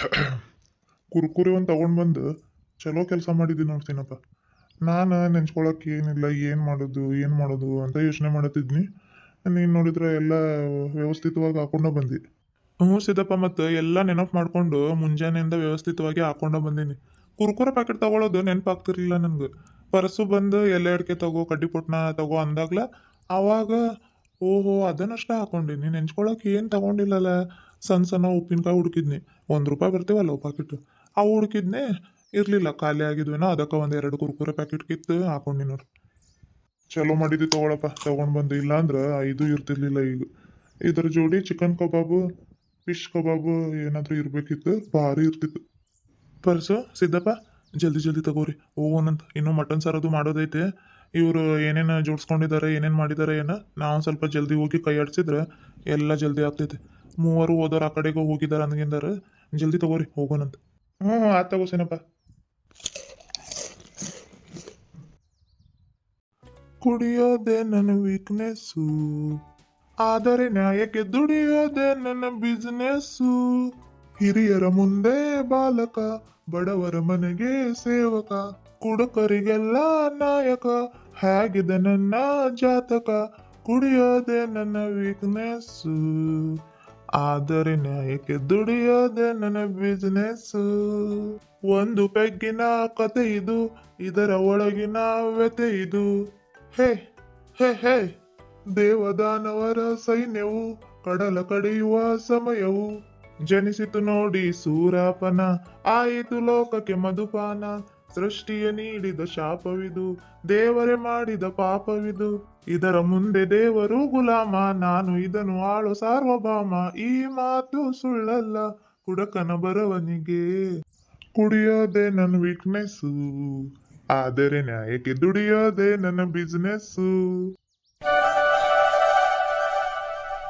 ಕುರ್ಕುರಿ ಒಂದು ತಗೊಂಡ್ಬಂದು ಚಲೋ ಕೆಲಸ ಮಾಡಿದ್ದೀನಿ ನೋಡ್ತೀನಪ್ಪ ನಾನು ನೆನ್ಸ್ಕೊಳಕ್ಕೆ ಏನಿಲ್ಲ, ಏನು ಮಾಡೋದು ಏನು ಮಾಡೋದು ಅಂತ ಯೋಚನೆ ಮಾಡತ್ತಿದ್ನಿ. ನೀನು ನೋಡಿದ್ರೆ ಎಲ್ಲ ವ್ಯವಸ್ಥಿತವಾಗಿ ಹಾಕೊಂಡ ಬಂದಿ. ಹ್ಞೂ ಸಿದ್ದಪ್ಪ, ಮತ್ತು ಎಲ್ಲ ನೆನಪು ಮಾಡ್ಕೊಂಡು ಮುಂಜಾನೆಯಿಂದ ವ್ಯವಸ್ಥಿತವಾಗಿ ಹಾಕೊಂಡ ಬಂದೀನಿ. ಕುರ್ಕುರೆ ಪ್ಯಾಕೆಟ್ ತಗೊಳ್ಳೋದು ನೆನಪಾಗ್ತಿರ್ಲಿಲ್ಲ ನನಗೆ. ಪರ್ಸು ಬಂದು ಎಲ್ಲ ಅಡಿಕೆ ತಗೋ, ಕಡ್ಡಿ ಪುಟ್ನ ತಗೋ ಅಂದಾಗ್ಲ, ಆವಾಗ, ಓಹೋ, ಅದನ್ನಷ್ಟೇ ಹಾಕೊಂಡಿನಿ. ನೆನ್ಸ್ಕೊಳಕ್ಕೆ ಏನು ತಗೊಂಡಿಲ್ಲಲ್ಲ ಸಣ್ಣ ಸಣ್ಣ ಉಪ್ಪಿನಕಾಯಿ ಹುಡುಕಿದ್ನಿ. ಒಂದು ರೂಪಾಯಿ ಬರ್ತೇವಲ್ಲ ಪ್ಯಾಕೆಟ್ ಅವು ಹುಡುಕಿದ್ನೆ ಇರಲಿಲ್ಲ, ಖಾಲಿ ಆಗಿದ್ವೇನೋ ಅದಕ್ಕೆ ಒಂದು ಎರಡು ಕುರ್ಕುರೆ ಪ್ಯಾಕೆಟ್ ಕಿತ್ತು ಹಾಕೊಂಡಿ ನೋಡ್ರಿ ಚಲೋ ಮಾಡಿದ್ವಿ ತಗೊಳಪ್ಪ. ತಗೊಂಡ್ ಬಂದು ಇಲ್ಲಾಂದ್ರೆ ಐದು ಇರ್ತಿರ್ಲಿಲ್ಲ ಈಗ. ಇದ್ರ ಜೋಡಿ ಚಿಕನ್ ಕಬಾಬು ಫಿಶ್ ಕಬಾಬು ಏನಾದ್ರೂ ಇರ್ಬೇಕಿತ್ತು. ಭಾರಿ ಇರ್ತಿತ್ತು. ಪರ್ಸು, ಸಿದ್ದಪ್ಪ, ಜಲ್ದಿ ಜಲ್ದಿ ತಗೋರಿ. ಹೋಗೋಣಂತ ಇನ್ನೂ ಮಟನ್ ಸಾರದು ಮಾಡೋದೈತೆ. ಇವರು ಏನೇನು ಜೋಡಿಸ್ಕೊಂಡಿದ್ದಾರೆ ಏನೇನು ಮಾಡಿದ್ದಾರೆ ಏನೋ? ನಾವು ಸ್ವಲ್ಪ ಜಲ್ದಿ ಹೋಗಿ ಕೈ ಆಡ್ಸಿದ್ರೆ ಎಲ್ಲ ಜಲ್ದಿ ಆಗ್ತೈತೆ. ಮೂವರು ಹೋದರ ಆ ಕಡೆಗೂ ಹೋಗಿದ್ದಾರೆ ಅನ್ಗಿಂದಾರ ಜಲ್ದಿ ತಗೋರಿ, ಹೋಗೋಣಂತ. ಹ್ಞೂ ಆತ್ ತಗೋ ಕುಡಿಯೋದೆ ನನ್ನ ವೀಕ್ನೆಸ್ಸು ಆದರೆ ನ್ಯಾಯಕ್ಕೆ ದುಡಿಯೋದೆ ನನ್ನ ಬಿಸ್ನೆಸ್ಸು ಹಿರಿಯರ ಮುಂದೆ ಬಾಲಕ, ಬಡವರ ಮನೆಗೆ ಸೇವಕ, ಕುಡುಕರಿಗೆಲ್ಲ ನಾಯಕ, ಹೇಗಿದೆ ನನ್ನ ಜಾತಕ, ಕುಡಿಯೋದೆ ನನ್ನ ವೀಕ್ನೆಸ್ಸು ಆದರೆ ನ್ಯಾಯಕ್ಕೆ ದುಡಿಯೋದೆ ನನ್ನ ಬಿಸ್ನೆಸ್ಸು ಒಂದು ಪೆಗ್ಗಿನ ಕತೆ ಇದು, ಇದರ ಒಳಗಿನ ವ್ಯತೆ ಇದು. ಹೇ ಹೇ ಹೇ, ದೇವದಾನವರ ಸೈನ್ಯವು ಕಡಲ ಕಡಿಯುವ ಸಮಯವು. ಜನಿಸಿತು ನೋಡಿ ಸೂರಾಪನ ಆಯಿತು ಲೋಕಕ್ಕೆ ಮಧುಪಾನ ಸೃಷ್ಟಿಯ ನೀಡಿದ ಶಾಪವಿದು, ದೇವರೇ ಮಾಡಿದ ಪಾಪವಿದು. ಇದರ ಮುಂದೆ ದೇವರು ಗುಲಾಮ, ನಾನು ಇದನ್ನು ಆಳು ಸಾರ್ವಭೌಮ. ಈ ಮಾತು ಸುಳ್ಳಲ್ಲ, ಕುಡಕನ ಬರವನಿಗೆ ಕುಡಿಯೋದೆ ನನ್ನ ವೀಕ್ನೆಸ್ಸು ಆದರೆ ನ್ಯಾಯಕ್ಕೆ ದುಡಿಯೋದೆ ನನ್ನ ಬಿಸ್ನೆಸ್ಸು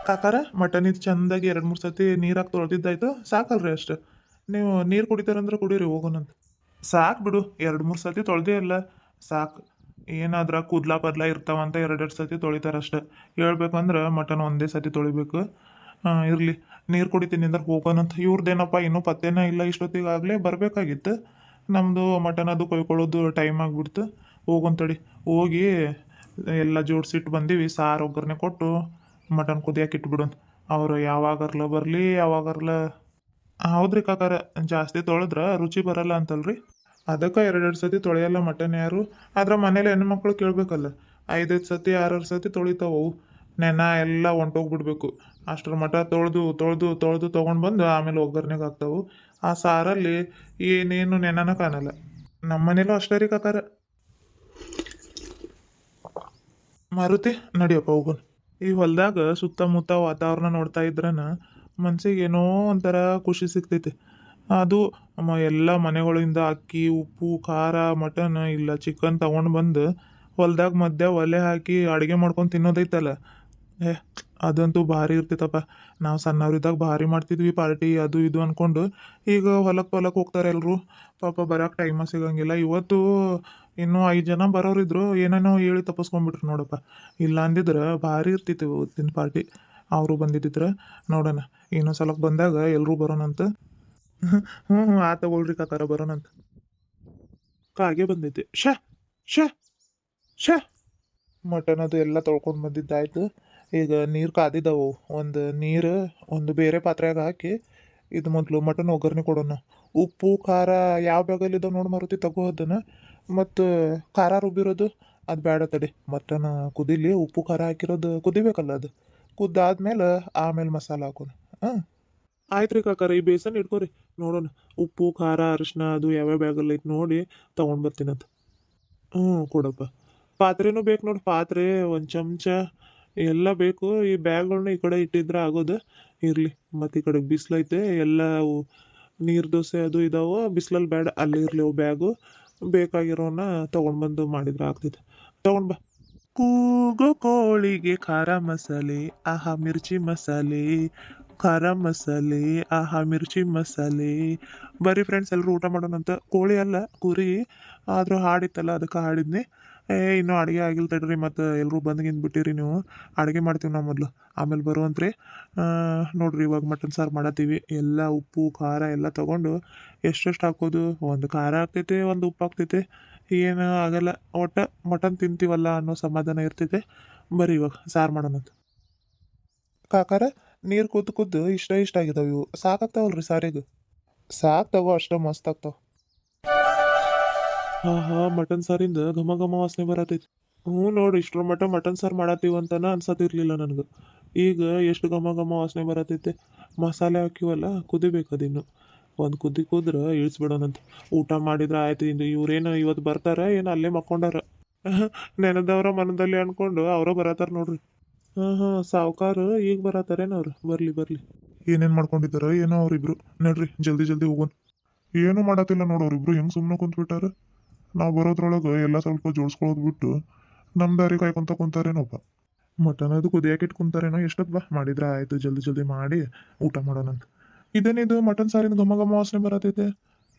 ಕಾಕಾರ, ಮಟನ್ ಇದು ಚಂದಾಗಿ ಎರಡು ಮೂರು ಸತಿ ನೀರಾಗಿ ತೊಳೆದಿದ್ದಾಯ್ತು? ಸಾಕಲ್ರಿ ಅಷ್ಟು. ನೀವು ನೀರು ಕುಡಿತಾರಂದ್ರೆ ಕುಡೀರಿ, ಹೋಗೋಣಂತ. ಸಾಕು ಬಿಡು, ಎರಡು ಮೂರು ಸತಿ ತೊಳೆದೇ ಇಲ್ಲ ಸಾಕು. ಏನಾದ್ರ ಕೂದ್ಲ ಪದ್ಲ ಇರ್ತಾವಂತ ಎರಡೆರಡು ಸತಿ ತೊಳಿತಾರೆ ಹೇಳ್ಬೇಕು ಹೇಳ್ಬೇಕಂದ್ರೆ ಮಟನ್ ಒಂದೇ ಸತಿ ತೊಳಿಬೇಕು. ಇರಲಿ. ನೀರು ಕುಡಿತೀನಿ ಅಂದ್ರೆ ಹೋಗೋಣಂತ ಇವ್ರದ್ದೇನಪ್ಪ ಇನ್ನೂ ಪತ್ತೇನ ಇಲ್ಲ ಇಷ್ಟೊತ್ತಿಗಾಗಲೇ ಬರಬೇಕಾಗಿತ್ತು. ನಮ್ಮದು ಮಟನ್ ಅದು ಕೊಯ್ಕೊಳ್ಳೋದು ಟೈಮ್ ಆಗಿಬಿಡ್ತು. ಹೋಗೋಂತಡಿ ಹೋಗಿ ಎಲ್ಲ ಜೋಡಿಸಿಟ್ಟು ಬಂದೀವಿ. ಸಾರು ಒಗ್ಗರಣೆ ಕೊಟ್ಟು ಮಟನ್ ಕುದಿಯಕ್ಕೆ ಇಟ್ಬಿಡೋಣ. ಅವ್ರು ಯಾವಾಗರ್ಲ ಬರಲಿ, ಯಾವಾಗರ್ಲ. ಹೌದ್ರಿ ಕಾಕಾರ, ಜಾಸ್ತಿ ತೊಳೆದ್ರೆ ರುಚಿ ಬರಲ್ಲ ಅಂತಲ್ರಿ? ಅದಕ್ಕೆ ಎರಡೆರಡು ಸತಿ ತೊಳೆಯಲ್ಲ ಮಟನ್ ಯಾರು? ಆದ್ರೆ ಮನೇಲಿ ಹೆಣ್ಮಕ್ಳು ಕೇಳಬೇಕಲ್ಲ, ಐದೈದು ಸತಿ, ಆರಾರು ಸತಿ ತೊಳಿತಾವು ನೆನ ಎಲ್ಲ ಹೊಂಟೋಗ್ಬಿಡ್ಬೇಕು ಅಷ್ಟರ ಮಟ ತೊಳೆದು ತೊಳೆದು ತೊಳೆದು ತೊಗೊಂಡು ಬಂದು ಆಮೇಲೆ ಒಗ್ಗರಣೆಗೆ ಹಾಕ್ತಾವು. ಆ ಸಾರಲ್ಲಿ ಏನೇನು ನೆನನ ಕಾಣಲ್ಲ. ನಮ್ಮ ಮನೇಲೂ ಅಷ್ಟೇ ರೀ ಮಾರುತಿ, ನಡಿಯಪ್ಪ ಹೋಗೋಣ ಈ ಹೊಲ್ದಾಗ ಸುತ್ತಮುತ್ತ ವಾತಾವರಣ ನೋಡ್ತಾ ಇದ್ರನ ಮನ್ಸಿಗೆ ಏನೋ ಒಂಥರ ಖುಷಿ ಸಿಗ್ತೈತಿ. ಅದು ಮ ಎಲ್ಲ ಮನೆಗಳಿಂದ ಅಕ್ಕಿ, ಉಪ್ಪು, ಖಾರ, ಮಟನ್ ಇಲ್ಲ ಚಿಕನ್ ತಗೊಂಡು ಬಂದು ಹೊಲ್ದಾಗ ಮಧ್ಯ ಒಲೆ ಹಾಕಿ ಅಡುಗೆ ಮಾಡ್ಕೊಂಡು ತಿನ್ನೋದೈತಲ್ಲ. ಏ, ಅದಂತೂ ಭಾರಿ ಇರ್ತೈತಪ್ಪ ನಾವು ಸಣ್ಣವರಿದ್ದಾಗ ಭಾರಿ ಮಾಡ್ತಿದ್ವಿ ಪಾರ್ಟಿ, ಅದು ಇದು ಅಂದ್ಕೊಂಡು ಈಗ ಹೊಲಕ್ಕೆ ಹೊಲಕ್ಕೆ ಹೋಗ್ತಾರೆ ಎಲ್ಲರೂ ಪಾಪ ಬರೋಕೆ ಟೈಮ ಸಿಗಂಗಿಲ್ಲ. ಇವತ್ತು ಇನ್ನೂ ಐದು ಜನ ಬರೋರಿದ್ರು. ಏನೇನೋ ಹೇಳಿ ತಪ್ಪಿಸ್ಕೊಂಡ್ಬಿಟ್ರು ನೋಡಪ್ಪ. ಇಲ್ಲ ಅಂದಿದ್ರೆ ಭಾರಿ ಇರ್ತಿತ್ತು ಇವತ್ತಿನ ಪಾರ್ಟಿ. ಅವರು ಬಂದಿದ್ದಿದ್ರೆ ನೋಡೋಣ. ಇನ್ನೊಂದು ಸಲಕ್ಕೆ ಬಂದಾಗ ಎಲ್ಲರೂ ಬರೋಣಂತ. ಹ್ಞೂ ಹ್ಞೂ ಆ ತಗೊಳ್ರಿ ಕಾಕಾರ ಬರೋಣಂತ ಕಾಗೆ ಬಂದೈತೆ ಶ ಶ ಶ ಮಟನ್ ಅದು ಎಲ್ಲ ತೊಳ್ಕೊಂಡು ಬಂದಿದ್ದಾಯ್ತು. ಈಗ ನೀರು ಕಾದಿದ್ದವು ಒಂದು ನೀರು, ಒಂದು ಬೇರೆ ಪಾತ್ರೆಯಾಗ ಹಾಕಿ ಇದು ಮೊದಲು ಮಟನ್ ಒಗ್ಗರಣೆ ಕೊಡೋಣ. ಉಪ್ಪು, ಖಾರ ಯಾವ ಬ್ಯಾಗಲ್ಲಿದ್ದಾವೆ ನೋಡಿ ಮಾರುತಿ, ತಗೋ ಅದನ್ನು. ಮತ್ತು ಖಾರ ರುಬ್ಬಿರೋದು, ಅದು ಬೇಡ ತಡಿ. ಮಟನ್ ಕುದಿಲಿ, ಉಪ್ಪು, ಖಾರ ಹಾಕಿರೋದು ಕುದಿಬೇಕಲ್ಲ ಅದು. ಕುದ್ದಾದ್ಮೇಲೆ ಆಮೇಲೆ ಮಸಾಲ ಹಾಕೋಣ. ಹಾಂ ಆಯ್ತು ರೀ ಕಾಕಾರ ಈ ಬೇಸನ್ ಇಟ್ಕೋರಿ. ನೋಡೋಣ. ಉಪ್ಪು, ಖಾರ ಅರಿಶಿನ ಅದು ಯಾವ್ಯಾವ ಬ್ಯಾಗಲ್ಲಿ ಐತೆ ನೋಡಿ ತೊಗೊಂಡು ಬರ್ತೀನಂತ ಹ್ಞೂ ಕೊಡಪ್ಪ. ಪಾತ್ರೆನೂ ಬೇಕು ನೋಡಿ. ಪಾತ್ರೆ, ಒಂದು ಚಮಚ, ಎಲ್ಲ ಬೇಕು. ಈ ಬ್ಯಾಗ್ಗಳನ್ನ ಈ ಕಡೆ ಇಟ್ಟಿದ್ರೆ ಆಗೋದು. ಇರಲಿ. ಮತ್ತು ಈ ಕಡೆ ಬಿಸಿಲೈತೆ ಎಲ್ಲ ನೀರು ದೋಸೆ ಅದು ಇದಾವೆ ಬಿಸಿಲಲ್ಲಿ ಬೇಡ ಅಲ್ಲಿ ಇರಲಿ ಅವು ಬ್ಯಾಗು. ಬೇಕಾಗಿರೋನ ತೊಗೊಂಡು ಬಂದು ಮಾಡಿದ್ರೆ ಆಗ್ತೈತೆ. ತೊಗೊಂಡು ಬಾ. ಕೂಗೋ ಕೋಳಿಗೆ ಖಾರ ಮಸಾಲೆ, ಆಹಾ, ಮಿರ್ಚಿ ಮಸಾಲೆ ಖಾರ ಮಸಾಲೆ ಆಹಾ ಮಿರ್ಚಿ ಮಸಾಲೆ. ಬರೀ ಫ್ರೆಂಡ್ಸ್ ಎಲ್ಲರೂ ಊಟ ಮಾಡೋಣಂತ ಕೋಳಿ ಅಲ್ಲ, ಕುರಿ. ಆದರೂ ಹಾಡಿತ್ತಲ್ಲ, ಅದಕ್ಕೆ ಹಾಡಿದ್ನಿ. ಏ, ಇನ್ನೂ ಅಡುಗೆ ಆಗಿಲ್ಲ ತಡ್ರಿ, ಮತ್ತು ಎಲ್ಲರೂ ಬಂದ್ಗಿಂದು ಬಿಟ್ಟಿರಿ ನೀವು. ಅಡುಗೆ ಮಾಡ್ತೀವಿ ನಾವು ಮೊದಲು. ಆಮೇಲೆ ಬರುವಂತ್ರಿ ನೋಡ್ರಿ, ಇವಾಗ ಮಟನ್ ಸಾರು ಮಾಡತ್ತೀವಿ. ಎಲ್ಲ ಉಪ್ಪು, ಖಾರ ಎಲ್ಲ ತಗೊಂಡು ಎಷ್ಟೆಷ್ಟು ಹಾಕೋದು? ಒಂದು ಖಾರ ಆಗ್ತೈತೆ, ಒಂದು ಉಪ್ಪು ಆಗ್ತೈತೆ. ಏನು ಆಗಲ್ಲ. ಒಟ್ಟು ಮಟನ್ ತಿಂತೀವಲ್ಲ ಅನ್ನೋ ಸಮಾಧಾನ ಇರ್ತೈತೆ. ಬರ್ರಿ ಇವಾಗ ಸಾರು ಮಾಡೋಣಂತ. ಕಾಕಾರ? ನೀರು ಕುದ್ದು ಕುದ್ದು ಇಷ್ಟ ಇಷ್ಟ ಆಗಿದಾವ ಇವು. ಸಾಕಾಗ್ತಾವಲ್ರಿ ಸಾರಿಗೆ. ಸಾಕು ತಗೋ ಅಷ್ಟೇ ಮಸ್ತ್ ಆಗ್ತಾವ. ಹಾ ಹಾ ಮಟನ್ ಸಾರಿಂದ ಘಮ ಘಮ ವಾಸನೆ ಬರತೈತಿ. ಹ್ಞೂ ನೋಡಿ, ಇಷ್ಟರ ಮಟ್ಟ ಮಟನ್ ಸಾರು ಮಾಡತ್ತೀವಿ ಅಂತನ ಅನ್ಸತಿರ್ಲಿಲ್ಲ ನನಗೆ. ಈಗ ಎಷ್ಟು ಘಮ ಘಮ ವಾಸನೆ ಬರತೈತೆ? ಮಸಾಲೆ ಹಾಕಿವಲ್ಲ ಕುದಿಬೇಕು ಅದಿನ್ನು. ಒಂದು ಕುದಿ ಕುದ್ರೆ ಇಳಿಸ್ಬಿಡೋಣಂತ. ಊಟ ಮಾಡಿದ್ರೆ ಆಯ್ತು, ಇಂದು ಇವ್ರೇನು ಇವತ್ತು ಬರ್ತಾರ, ಏನು ಅಲ್ಲೇ ಮಕ್ಕೊಂಡಾರ. ನೆನದವ್ರ ಮನದಲ್ಲಿ ಅನ್ಕೊಂಡು ಅವರ ಬರತ್ತಾರ ನೋಡ್ರಿ. ಹಾಂ ಹಾಂ ಸಾವುಕಾರ ಈಗ ಬರತ್ತಾರೇನು ಅವ್ರು? ಬರ್ಲಿ ಬರ್ಲಿ. ಏನೇನು ಮಾಡ್ಕೊಂಡಿದ್ದಾರ ಏನೋ ಅವ್ರಿಬ್ರು. ನಡ್ರಿ, ಜಲ್ದಿ ಜಲ್ದಿ ಹೋಗೋನ್ ಏನು ಮಾಡತ್ತಿಲ್ಲ ನೋಡು ಹೆಂಗ್ ಸುಮ್ಮನೆ ಕುಂತ್ಬಿಟ್ಟಾರ? ನಾವು ಬರೋದ್ರೊಳಗೆ ಎಲ್ಲ ಸ್ವಲ್ಪ ಜೋಡಿಸ್ಕೊಳ್ಳೋದು ಬಿಟ್ಟು ನಮ್ಮ ದಾರಿ ಕಾಯ್ಕೊಂತ ಕುಂತಾರೇನೋಪ್ಪ ಮಟನ್ ಅದು ಕುದಿಯಕ್ಕೆ ಇಟ್ಕೊಂತಾರೇನೋ ಎಷ್ಟೊತ್ತು ಬಾ. ಮಾಡಿದ್ರೆ ಆಯ್ತು, ಜಲ್ದಿ ಜಲ್ದಿ ಮಾಡಿ ಊಟ ಮಾಡೋಣಂತ ಇದೇನಿದು ಮಟನ್ ಸಾರಿನ ಘಮ ಘಮ ವಾಸನೆ ಬರತೈತೆ?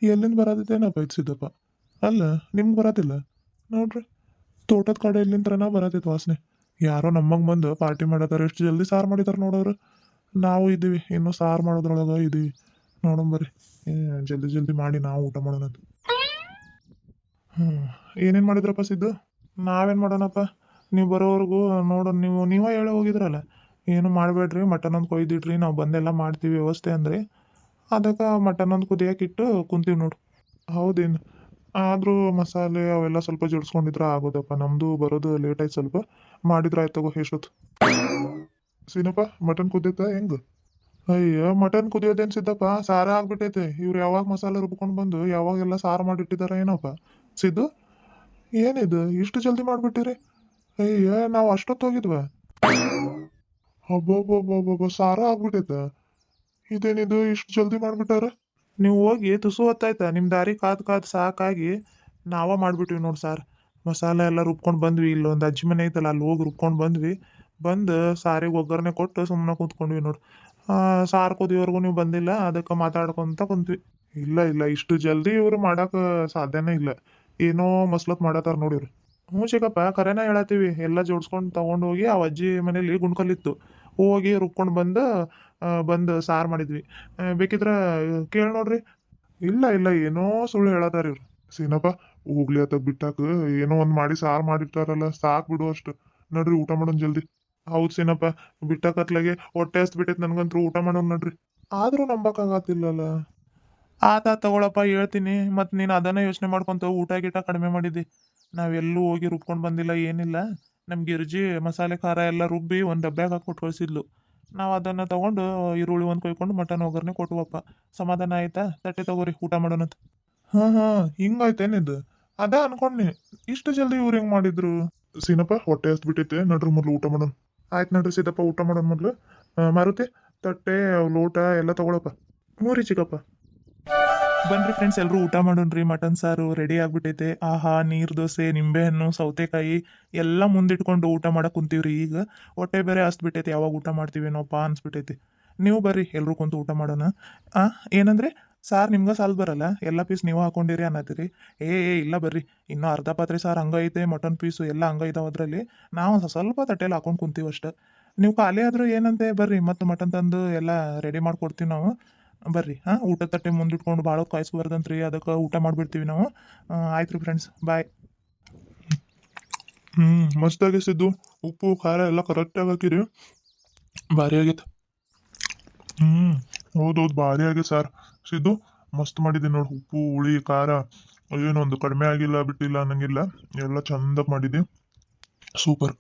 ಎಲ್ಲಿಂದ ಬರತೈತೆ ನಾ ಇದು ಸಿದ್ದಪ್ಪ. ಅಲ್ಲ, ನಿಮ್ಗೆ ಬರತಿಲ್ಲ ನೋಡ್ರಿ. ತೋಟದ ಕಡೆ ಎಲ್ಲಿಂತ್ರನ ಬರತೈತೆ ವಾಸನೆ. ಯಾರೋ ನಮ್ಮಂಗೆ ಬಂದು ಪಾರ್ಟಿ ಮಾಡತ್ತಾರ ಎಷ್ಟು ಜಲ್ದಿ ಸಾರು ಮಾಡಿದಾರೆ ನೋಡೋರು. ನಾವು ಇದ್ದೀವಿ, ಇನ್ನೂ ಸಾರು ಮಾಡೋದ್ರೊಳಗೆ ಇದ್ದೀವಿ ನೋಡಂಬರಿ ಜಲ್ದಿ ಜಲ್ದಿ ಮಾಡಿ, ನಾವು ಊಟ ಮಾಡೋಣ ಹ್ಞೂ ಏನೇನು ಮಾಡಿದ್ರಪ್ಪ ಸಿದ್ದು? ನಾವೇನು ಮಾಡೋಣಪ್ಪ? ನೀವು ಬರೋವರೆಗೂ ನೋಡೋಣ, ನೀವು, ನೀವೇ ಹೇಳಿ ಹೋಗಿದ್ರಲ್ಲ. ಏನು ಮಾಡಬೇಡ್ರಿ, ಮಟನ್ ಒಂದು ಕೊಯ್ದಿಡ್ರಿ, ನಾವು ಬಂದೆಲ್ಲ ಮಾಡ್ತೀವಿ ವ್ಯವಸ್ಥೆ ಅಂದ್ರಿ. ಅದಕ್ಕೆ ಮಟನ್ ಒಂದು ಕುದಿಯೋಕೆ ಇಟ್ಟು ಕುಂತೀವಿ ನೋಡು. ಹೌದೇನು? ಆದರೂ ಮಸಾಲೆ ಅವೆಲ್ಲ ಸ್ವಲ್ಪ ಜೋಡಿಸ್ಕೊಂಡಿದ್ರೆ ಆಗೋದಪ್ಪ. ನಮ್ದು ಬರೋದು ಲೇಟ್ ಆಯ್ತು ಸ್ವಲ್ಪ. ಮಾಡಿದ್ರೆ ಆಯ್ತು ತಗೋ ಎಷ್ಟೊತ್ತು? ಸೀನಪ್ಪ ಮಟನ್ ಕುದ್ಯತ್ತ ಹೆಂಗ? ಅಯ್ಯ ಮಟನ್ ಕುದಿಯೋದೇನ್ ಸಿದ್ದಪ್ಪ? ಸಾರ ಆಗ್ಬಿಟ್ಟೈತೆ. ಇವ್ರು ಯಾವಾಗ ಮಸಾಲೆ ರುಬ್ಕೊಂಡು ಬಂದು ಯಾವಾಗೆಲ್ಲ ಸಾರ ಮಾಡಿಟ್ಟಿದಾರ ಏನಪ್ಪ? ಸಿದ್ದು, ಏನಿದು? ಇಷ್ಟು ಜಲ್ದಿ ಮಾಡ್ಬಿಟ್ಟಿರಿ? ಅಯ್ಯ, ನಾವು ಅಷ್ಟೊತ್ತು ಹೋಗಿದ್ವ? ಅಬ್ಬಬ್ಬಬ್ಬಬ್ಬ ಸಾರ ಆಗ್ಬಿಟ್ಟೈತ. ಇದೇನಿದು? ಇಷ್ಟು ಜಲ್ದಿ ಮಾಡ್ಬಿಟ್ಟಾರ? ನೀವು ಹೋಗಿ ತುಸು ಹೊತ್ತಾಯ್ತಾ? ನಿಮ್ಮ ದಾರಿ ಕಾದು ಕಾದು ಸಾಕಾಗಿ ನಾವೇ ಮಾಡ್ಬಿಟ್ವಿ ನೋಡಿ ಸರ್. ಮಸಾಲೆ ಎಲ್ಲ ರುಬ್ಕೊಂಡು ಬಂದ್ವಿ. ಇಲ್ಲೊಂದು ಅಜ್ಜಿ ಮನೆ ಐತಲ್ಲ, ಅಲ್ಲಿ ಹೋಗಿ ರುಬ್ಕೊಂಡು ಬಂದ್ವಿ. ಬಂದು ಸಾರಿಗೆ ಒಗ್ಗರಣೆ ಕೊಟ್ಟು ಸುಮ್ಮನೆ ಕೂತ್ಕೊಂಡ್ವಿ ನೋಡಿ. ಸಾರು ಕುದಿಯೋವರೆಗೂ ನೀವು ಬಂದಿಲ್ಲ, ಅದಕ್ಕೆ ಮಾತಾಡ್ಕೊಂತ ಕುಂತ್ವಿ. ಇಲ್ಲ ಇಲ್ಲ, ಇಷ್ಟು ಜಲ್ದಿ ಇವರು ಮಾಡಕ್ಕೆ ಸಾಧ್ಯನೇ ಇಲ್ಲ. ಏನೋ ಮಸ್ಲತ್ ಮಾಡತ್ತಾರ ನೋಡಿವ್ರಿ ಹ್ಞೂ ಚಿಕ್ಕಪ್ಪ, ಕರೆನ ಹೇಳತ್ತೀವಿ. ಎಲ್ಲ ಜೋಡ್ಸ್ಕೊಂಡು ತಗೊಂಡು ಹೋಗಿ ಆ ಅಜ್ಜಿ ಮನೇಲಿ ಗುಂಡ್ಕಲ್ಲಿತ್ತು. ಹೋಗಿ ರುಬ್ಕೊಂಡು ಬಂದು ಬಂದು ಸಾರ್ ಮಾಡಿದ್ವಿ. ಬೇಕಿದ್ರೆ, ಕೇಳಿ ನೋಡ್ರಿ. ಇಲ್ಲ ಇಲ್ಲ, ಏನೋ ಸುಳ್ಳು ಹೇಳತಾರ ಇವ್ರು. ಸೀನಪ್ಪ, ಹೋಗ್ಲಿ ಅಂತ ಬಿಟ್ಟಾಕ. ಏನೋ ಒಂದ್ ಮಾಡಿ ಸಾರ್ ಮಾಡಿರ್ತಾರಲ್ಲ, ಸಾಕ್ ಬಿಡು ಅಷ್ಟು. ನೋಡ್ರಿ, ಊಟ ಮಾಡೋಣ ಜಲ್ದಿ. ಹೌದ್ ಸೀನಪ್ಪ ಬಿಟ್ಟಾಕತ್ಲಾಗೆ ಹೊಟ್ಟೆ ಹಸ್ತ್ ಬಿಟ್ಟೈತ್ ನನ್ಗಂತೂ ಊಟ ಮಾಡೋಣ ನೋಡ್ರಿ. ಆದ್ರೂ ನಂಬಕ್ಕಾಗತ್ತಿಲ್ಲಲ್ಲ. ಆತ ತಗೊಳಪ್ಪ, ಹೇಳ್ತೀನಿ. ಮತ್ತು ನೀನ್ ಅದನ್ನ ಯೋಚನೆ ಮಾಡ್ಕೊಂತ ಊಟ ಗೀಟ ಕಡಿಮೆ ಮಾಡಿದ್ದಿ ನಾವೆಲ್ಲೂ ಹೋಗಿ ರುಬ್ಕೊಂಡ್ ಬಂದಿಲ್ಲ, ಏನಿಲ್ಲ. ನಮ್ಮ ಗಿರ್ಜಿ ಮಸಾಲೆ ಖಾರ ಎಲ್ಲ ರುಬ್ಬಿ ಒಂದು ಡಬ್ಬ್ಯಾಗ ಹಾಕಿ ಕೊಟ್ಟು ನಾವು ಅದನ್ನು ತಗೊಂಡು, ಈರುಳ್ಳಿ ಒಂದು ಕೊಯ್ಕೊಂಡು ಮಟನ್ ಒಗ್ಗರಣೆ ಕೊಟ್ಟುವಪ್ಪ ಸಮಾಧಾನ ಆಯ್ತಾ? ತಟ್ಟೆ ತಗೋರಿ, ಊಟ ಮಾಡೋಣಂತ. ಹಾಂ ಹಾಂ ಹಿಂಗಾಯ್ತೇನಿದು ಅದ ಅನ್ಕೊಂಡ್ನಿ. ಇಷ್ಟು ಜಲ್ದಿ ಇವ್ರು ಹೆಂಗ್ ಮಾಡಿದ್ರು? ಸೀನಪ್ಪ, ಹೊಟ್ಟೆ ಹಸ್ತ್ ಬಿಟ್ಟೈತೆ ನಡ್ರಿ ಮೊದ್ಲು ಊಟ ಮಾಡೋಣ. ಆಯ್ತು ನಡ್ರಿ ಸೀತಪ್ಪ ಊಟ ಮಾಡೋಣ ಮೊದ್ಲು. ಮಾರುತಿ, ತಟ್ಟೆ ಲೋಟ ಎಲ್ಲ ತಗೊಳಪ್ಪ. ಮೂರಿ ಚಿಕ್ಕಪ್ಪ. ಬನ್ರಿ ಫ್ರೆಂಡ್ಸ್ ಎಲ್ಲರೂ ಊಟ ಮಾಡೋಣ್ರಿ. ಮಟನ್ ಸಾರು ರೆಡಿ ಆಗ್ಬಿಟ್ಟೈತೆ. ಆಹಾ, ನೀರ್ ದೋಸೆ ನಿಂಬೆಹಣ್ಣು ಸೌತೆಕಾಯಿ ಎಲ್ಲ ಮುಂದಿಟ್ಕೊಂಡು ಊಟ ಮಾಡಕ್ಕೆ ಕುಂತೀವ್ರಿ. ಈಗ ಹೊಟ್ಟೆ ಬೇರೆ ಹಸ್ಬಿಟ್ಟೈತೆ. ಯಾವಾಗ ಊಟ ಮಾಡ್ತೀವೇನೋಪ್ಪ ಅನ್ಸ್ಬಿಟ್ಟೈತಿ. ನೀವು ಬರ್ರಿ ಎಲ್ಲರೂ ಕುಂತು ಊಟ ಮಾಡೋಣ. ಆ, ಏನಂದ್ರೆ, ಸಾರ್ ನಿಮ್ಗೆ ಸಾಲ್ ಬರಲ್ಲ. ಎಲ್ಲ ಪೀಸ್ ನೀವು ಹಾಕೊಂಡಿರಿ ಅನ್ನತ್ತೀರಿ. ಏ ಏ ಇಲ್ಲ ಬರ್ರಿ. ಇನ್ನೂ ಅರ್ಧ ಪಾತ್ರೆ ಸಾರು ಹಂಗೈತೆ ಮಟನ್ ಪೀಸು ಎಲ್ಲ ಹಂಗ ಅದರಲ್ಲಿ ಅದ್ರಲ್ಲಿ. ನಾವು ಸ್ವಲ್ಪ ತಟ್ಟೆಲಿ ಹಾಕೊಂಡು ಕುಂತೀವಿ ಅಷ್ಟೇ. ನೀವು ಖಾಲಿ ಆದರೂ ಏನಂತೆ, ಬರ್ರಿ. ಮತ್ತೆ ಮಟನ್ ತಂದು ಎಲ್ಲ ರೆಡಿ ಮಾಡ್ಕೊಡ್ತೀವಿ ನಾವು. ಬರ್ರಿ, ಹಾಂ? ಊಟ ತಟ್ಟೆ ಮುಂದಿಟ್ಕೊಂಡು ಭಾಳ ಕಾಯಿಸ್ಬಾರ್ದಂತ್ರಿ, ಅದಕ್ಕೆ ಊಟ ಮಾಡಿಬಿಡ್ತೀವಿ ನಾವು. ಆಯ್ತು ರೀ ಫ್ರೆಂಡ್ಸ್ ಬಾಯ್ ಹ್ಞೂ ಮಸ್ತಾಗಿ ಸಿದ್ದು. ಉಪ್ಪು, ಖಾರ ಎಲ್ಲ ಕರೆಕ್ಟಾಗಿ ಹಾಕಿರಿ. ಭಾರಿ ಆಗೈತೆ ಹ್ಞೂ ಹೌದೌದು ಭಾರಿ ಆಗೈತೆ ಸರ್. ಸಿದ್ದು, ಮಸ್ತ್ ಮಾಡಿದ್ದೀನಿ ನೋಡಿ, ಉಪ್ಪು, ಹುಳಿ, ಖಾರ. ಏನೊಂದು ಕಡಿಮೆ ಆಗಿಲ್ಲ, ಬಿಟ್ಟಿಲ್ಲ, ಅನ್ನಂಗಿಲ್ಲ. ಎಲ್ಲ ಚಂದ ಮಾಡಿದ್ದೆ ಸೂಪರ್.